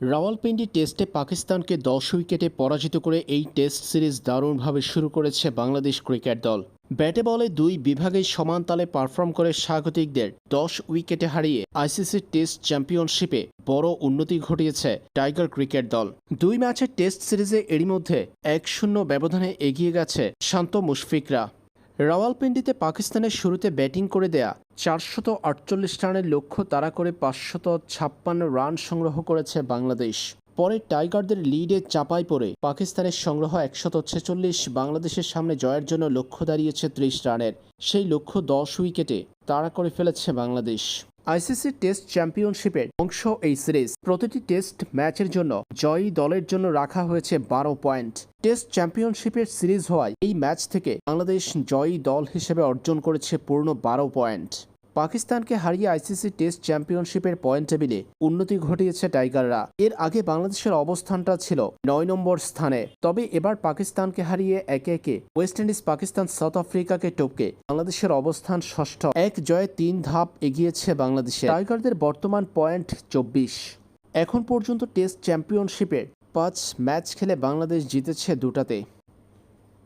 রাওয়ালপিন্ডি টেস্টে পাকিস্তানকে দশ উইকেটে পরাজিত করে এই টেস্ট সিরিজ দারুণভাবে শুরু করেছে বাংলাদেশ ক্রিকেট দল। ব্যাটে বলে দুই বিভাগেই সমান তালে পারফর্ম করে স্বাগতিকদের দশ উইকেটে হারিয়ে আইসিসি টেস্ট চ্যাম্পিয়নশিপে বড় উন্নতি ঘটিয়েছে টাইগার ক্রিকেট দল। দুই ম্যাচের টেস্ট সিরিজে এরই মধ্যে এক শূন্য ব্যবধানে এগিয়ে গেছে শান্ত মুশফিকরা। রাওয়ালপিন্ডিতে পাকিস্তানের শুরুতে ব্যাটিং করে দেয়া চারশত আটচল্লিশ রানের লক্ষ্য তারা করে পাঁচশত ছাপ্পান্ন রান সংগ্রহ করেছে বাংলাদেশ। পরে টাইগারদের লিডে চাপাই পড়ে পাকিস্তানের সংগ্রহ একশত ছেচল্লিশ, বাংলাদেশের সামনে জয়ের জন্য লক্ষ্য দাঁড়িয়েছে ত্রিশ রানের। সেই লক্ষ্য দশ উইকেটে তাড়া করে ফেলেছে বাংলাদেশ। আইসিসি টেস্ট চ্যাম্পিয়নশিপের অংশ এই সিরিজ। প্রতিটি টেস্ট ম্যাচের জন্য জয়ী দলের জন্য রাখা হয়েছে বারো পয়েন্ট। টেস্ট চ্যাম্পিয়নশিপের সিরিজ হওয়ায় এই ম্যাচ থেকে বাংলাদেশ জয়ী দল হিসেবে অর্জন করেছে পূর্ণ বারো পয়েন্ট। পাকিস্তানকে হারিয়ে আইসিসি টেস্ট চ্যাম্পিয়নশিপের পয়েন্ট টেবিলে উন্নতি ঘটিয়েছে টাইগাররা। এর আগে বাংলাদেশের অবস্থানটা ছিল নয় নম্বর স্থানে। তবে এবার পাকিস্তানকে হারিয়ে একে একে ওয়েস্ট ইন্ডিজ, পাকিস্তান, সাউথ আফ্রিকাকে টপকে বাংলাদেশের অবস্থান ষষ্ঠ। এক জয়ে তিন ধাপ এগিয়েছে বাংলাদেশে। টাইগারদের বর্তমান পয়েন্ট চব্বিশ। এখন পর্যন্ত টেস্ট চ্যাম্পিয়নশিপের পাঁচ ম্যাচ খেলে বাংলাদেশ জিতেছে দুটাতে।